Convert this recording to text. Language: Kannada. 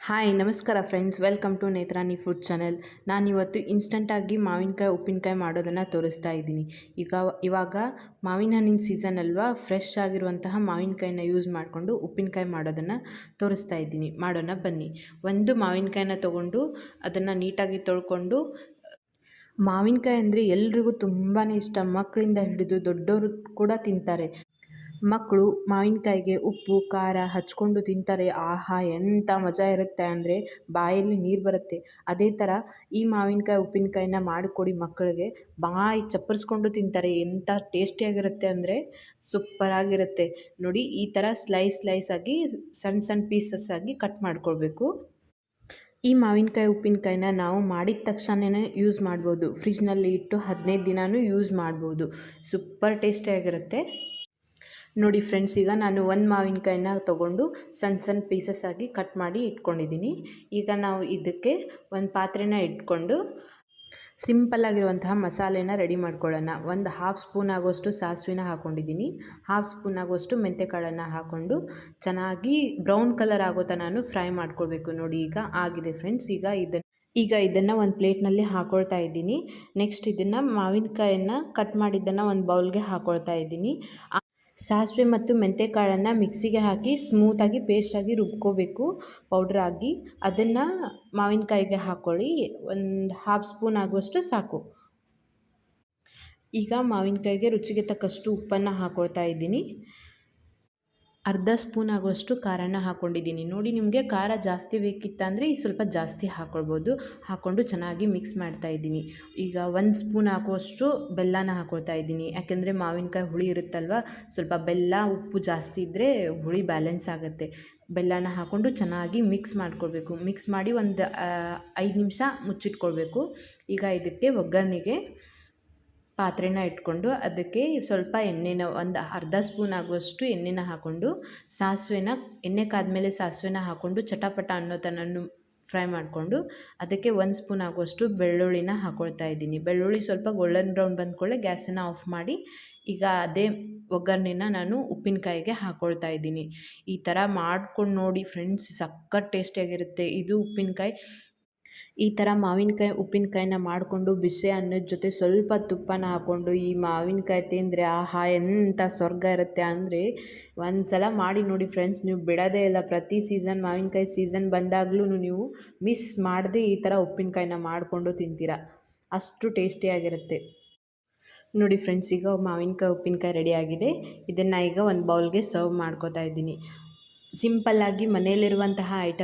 ಹಾಯ್, ನಮಸ್ಕಾರ friends. Welcome to Netrani food channel. ನಾನಿವತ್ತು ಇನ್ಸ್ಟಂಟಾಗಿ ಮಾವಿನಕಾಯಿ, ಉಪ್ಪಿನಕಾಯಿ ಮಾಡೋದನ್ನು ತೋರಿಸ್ತಾ ಇದ್ದೀನಿ. ಈಗ ಇವಾಗ ಮಾವಿನ ಹಣ್ಣಿನ ಸೀಸನ್ ಅಲ್ವಾ, ಫ್ರೆಶ್ ಆಗಿರುವಂತಹ ಮಾವಿನಕಾಯಿನ ಯೂಸ್ ಮಾಡಿಕೊಂಡು ಉಪ್ಪಿನಕಾಯಿ ಮಾಡೋದನ್ನು ತೋರಿಸ್ತಾ ಇದ್ದೀನಿ. ಮಾಡೋಣ ಬನ್ನಿ. ಒಂದು ಮಾವಿನಕಾಯಿನ ತೊಗೊಂಡು ಅದನ್ನು ನೀಟಾಗಿ ತೊಳ್ಕೊಂಡು, ಮಾವಿನಕಾಯಿ ಅಂದರೆ ಎಲ್ರಿಗೂ ತುಂಬಾ ಇಷ್ಟ. ಮಕ್ಕಳಿಂದ ಹಿಡಿದು ದೊಡ್ಡವರು ಕೂಡ ತಿಂತಾರೆ. ಮಕ್ಕಳು ಮಾವಿನಕಾಯಿಗೆ ಉಪ್ಪು, ಖಾರ ಹಚ್ಕೊಂಡು ತಿಂತಾರೆ. ಆಹಾ ಎಂಥ ಮಜಾ ಇರುತ್ತೆ ಅಂದರೆ ಬಾಯಲ್ಲಿ ನೀರು ಬರುತ್ತೆ. ಅದೇ ಥರ ಈ ಮಾವಿನಕಾಯಿ, ಉಪ್ಪಿನಕಾಯಿನ ಮಾಡಿಕೊಡಿ ಮಕ್ಕಳಿಗೆ ಬಾಯಿ ಚಪ್ಪರಿಸ್ಕೊಂಡು ತಿಂತಾರೆ. ಎಂಥ ಟೇಸ್ಟಿಯಾಗಿರುತ್ತೆ ಅಂದರೆ ಸೂಪರಾಗಿರುತ್ತೆ ನೋಡಿ, ಈ ಥರ ಸ್ಲೈಸ್ ಸ್ಲೈಸ್ ಆಗಿ ಸಣ್ಣ ಸಣ್ಣ ಪೀಸಸ್ ಆಗಿ ಕಟ್ ಮಾಡ್ಕೊಳ್ಬೇಕು. ಈ ಮಾವಿನಕಾಯಿ, ಉಪ್ಪಿನಕಾಯಿನ ನಾವು ಮಾಡಿದ ತಕ್ಷಣ ಯೂಸ್ ಮಾಡ್ಬೋದು. ಫ್ರಿಜ್ನಲ್ಲಿ ಇಟ್ಟು ಹದಿನೈದು ದಿನವೂ ಯೂಸ್ ಮಾಡ್ಬೋದು. ಸೂಪರ್ ಟೇಸ್ಟಿಯಾಗಿರುತ್ತೆ ನೋಡಿ ಫ್ರೆಂಡ್ಸ್ ಈಗ ನಾನು ಒಂದು ಮಾವಿನಕಾಯಿನ ತೊಗೊಂಡು ಸಣ್ಣ ಸಣ್ಣ ಪೀಸಸ್ ಆಗಿ ಕಟ್ ಮಾಡಿ ಇಟ್ಕೊಂಡಿದ್ದೀನಿ. ಈಗ ನಾವು ಇದಕ್ಕೆ ಒಂದು ಪಾತ್ರೆನ ಇಟ್ಕೊಂಡು ಸಿಂಪಲ್ಲಾಗಿರುವಂತಹ ಮಸಾಲೆನ ರೆಡಿ ಮಾಡ್ಕೊಳ್ಳೋಣ. ಒಂದು ಹಾಫ್ ಸ್ಪೂನ್ ಆಗೋಷ್ಟು ಸಾಸಿವೆನ ಹಾಕ್ಕೊಂಡಿದ್ದೀನಿ ಹಾಫ್ ಸ್ಪೂನ್ ಆಗೋಷ್ಟು ಮೆಂತೆಕಾಳನ್ನು ಹಾಕ್ಕೊಂಡು ಚೆನ್ನಾಗಿ ಬ್ರೌನ್ ಕಲರ್ ಆಗೋ ನಾನು ಫ್ರೈ ಮಾಡ್ಕೊಳ್ಬೇಕು. ನೋಡಿ ಈಗ ಆಗಿದೆ ಫ್ರೆಂಡ್ಸ್ ಈಗ ಇದನ್ನು ಈಗ ಇದನ್ನು ಒಂದು ಪ್ಲೇಟ್ನಲ್ಲಿ ಹಾಕ್ಕೊಳ್ತಾ ಇದ್ದೀನಿ. ನೆಕ್ಸ್ಟ್ ಇದನ್ನು ಮಾವಿನಕಾಯನ್ನು ಕಟ್ ಮಾಡಿದ್ದನ್ನು ಒಂದು ಬೌಲ್ಗೆ ಹಾಕ್ಕೊಳ್ತಾ ಇದ್ದೀನಿ. ಸಾಸಿವೆ ಮತ್ತು ಮೆಂತ್ಯಕಾಳನ್ನು ಮಿಕ್ಸಿಗೆ ಹಾಕಿ ಸ್ಮೂತಾಗಿ ಪೇಸ್ಟಾಗಿ ರುಬ್ಕೋಬೇಕು. ಪೌಡ್ರಾಗಿ ಅದನ್ನು ಮಾವಿನಕಾಯಿಗೆ ಹಾಕ್ಕೊಳ್ಳಿ ಒಂದು ಹಾಫ್ ಸ್ಪೂನ್ ಆಗುವಷ್ಟು ಸಾಕು. ಈಗ ಮಾವಿನಕಾಯಿಗೆ ರುಚಿಗೆ ತಕ್ಕಷ್ಟು ಉಪ್ಪನ್ನು ಹಾಕ್ಕೊಳ್ತಾ ಇದ್ದೀನಿ. ಅರ್ಧ ಸ್ಪೂನ್ ಆಗುವಷ್ಟು ಖಾರನ ಹಾಕ್ಕೊಂಡಿದ್ದೀನಿ ನೋಡಿ ನಿಮಗೆ ಖಾರ ಜಾಸ್ತಿ ಬೇಕಿತ್ತಂದರೆ ಈ ಸ್ವಲ್ಪ ಜಾಸ್ತಿ ಹಾಕ್ಕೊಳ್ಬೋದು ಹಾಕ್ಕೊಂಡು ಚೆನ್ನಾಗಿ ಮಿಕ್ಸ್ ಮಾಡ್ತಾ ಇದ್ದೀನಿ. ಈಗ ಒಂದು ಸ್ಪೂನ್ ಹಾಕುವಷ್ಟು ಬೆಲ್ಲನ ಹಾಕ್ಕೊಳ್ತಾ ಇದ್ದೀನಿ. ಯಾಕೆಂದರೆ ಮಾವಿನಕಾಯಿ ಹುಳಿ ಇರುತ್ತಲ್ವ, ಸ್ವಲ್ಪ ಬೆಲ್ಲ, ಉಪ್ಪು ಜಾಸ್ತಿ ಇದ್ದರೆ ಹುಳಿ ಬ್ಯಾಲೆನ್ಸ್ ಆಗುತ್ತೆ. ಬೆಲ್ಲನ ಹಾಕ್ಕೊಂಡು ಚೆನ್ನಾಗಿ ಮಿಕ್ಸ್ ಮಾಡ್ಕೊಳ್ಬೇಕು. ಮಿಕ್ಸ್ ಮಾಡಿ ಒಂದು ಐದು ನಿಮಿಷ ಮುಚ್ಚಿಟ್ಕೊಳ್ಬೇಕು. ಈಗ ಇದಕ್ಕೆ ಒಗ್ಗರಣೆಗೆ ಪಾತ್ರೆನ ಇಟ್ಕೊಂಡು ಅದಕ್ಕೆ ಸ್ವಲ್ಪ ಎಣ್ಣೆನ ಒಂದು ಅರ್ಧ ಸ್ಪೂನ್ ಆಗುವಷ್ಟು ಎಣ್ಣೆನ ಹಾಕ್ಕೊಂಡು ಸಾಸಿವೆನ, ಎಣ್ಣೆ ಕಾದ್ಮೇಲೆ ಸಾಸಿವೆನ ಹಾಕ್ಕೊಂಡು ಚಟಪಟ ಅನ್ನೋ ತನನ್ನು ಫ್ರೈ ಮಾಡಿಕೊಂಡು ಅದಕ್ಕೆ ಒಂದು ಸ್ಪೂನ್ ಆಗುವಷ್ಟು ಬೆಳ್ಳುಳ್ಳಿನ ಹಾಕ್ಕೊಳ್ತಾ ಇದ್ದೀನಿ. ಬೆಳ್ಳುಳ್ಳಿ ಸ್ವಲ್ಪ ಗೋಲ್ಡನ್ ಬ್ರೌನ್ ಬಂದ್ಕೊಳ್ಳೆ ಗ್ಯಾಸನ್ನು ಆಫ್ ಮಾಡಿ ಈಗ ಅದೇ ಒಗ್ಗರಣೆನ ನಾನು ಉಪ್ಪಿನಕಾಯಿಗೆ ಹಾಕ್ಕೊಳ್ತಾ ಇದ್ದೀನಿ. ಈ ಥರ ಮಾಡ್ಕೊಂಡು ನೋಡಿ ಫ್ರೆಂಡ್ಸ್ ಸಕ್ಕತ್ ಟೇಸ್ಟಿಯಾಗಿರುತ್ತೆ. ಇದು ಉಪ್ಪಿನಕಾಯಿ. ಈ ಥರ ಮಾವಿನಕಾಯಿ, ಉಪ್ಪಿನಕಾಯಿನ ಮಾಡಿಕೊಂಡು ಬಿಸಿ ಅನ್ನದ ಜೊತೆ ಸ್ವಲ್ಪ ತುಪ್ಪನ ಹಾಕ್ಕೊಂಡು ಈ ಮಾವಿನಕಾಯಿ ತಿಂದರೆ ಆಹಾ ಎಂಥ ಸ್ವರ್ಗ ಇರುತ್ತೆ ಅಂದರೆ ಒಂದು ಸಲ ಮಾಡಿ ನೋಡಿ ಫ್ರೆಂಡ್ಸ್ ನೀವು ಬಿಡೋದೇ ಇಲ್ಲ. ಪ್ರತಿ ಸೀಸನ್ ಮಾವಿನಕಾಯಿ ಸೀಸನ್ ಬಂದಾಗಲೂ ನೀವು ಮಿಸ್ ಮಾಡದೆ ಈ ಥರ ಉಪ್ಪಿನಕಾಯಿನ ಮಾಡಿಕೊಂಡು ತಿಂತೀರ? ಅಷ್ಟು ಟೇಸ್ಟಿಯಾಗಿರುತ್ತೆ ನೋಡಿ ಫ್ರೆಂಡ್ಸ್ ಈಗ ಮಾವಿನಕಾಯಿ, ಉಪ್ಪಿನಕಾಯಿ ರೆಡಿಯಾಗಿದೆ ಇದನ್ನು ಈಗ ಒಂದು ಬೌಲ್ಗೆ ಸರ್ವ್ ಮಾಡ್ಕೋತಾ ಇದ್ದೀನಿ. ಸಿಂಪಲ್ಲಾಗಿ ಮನೆಯಲ್ಲಿರುವಂತಹ ಐಟಮ್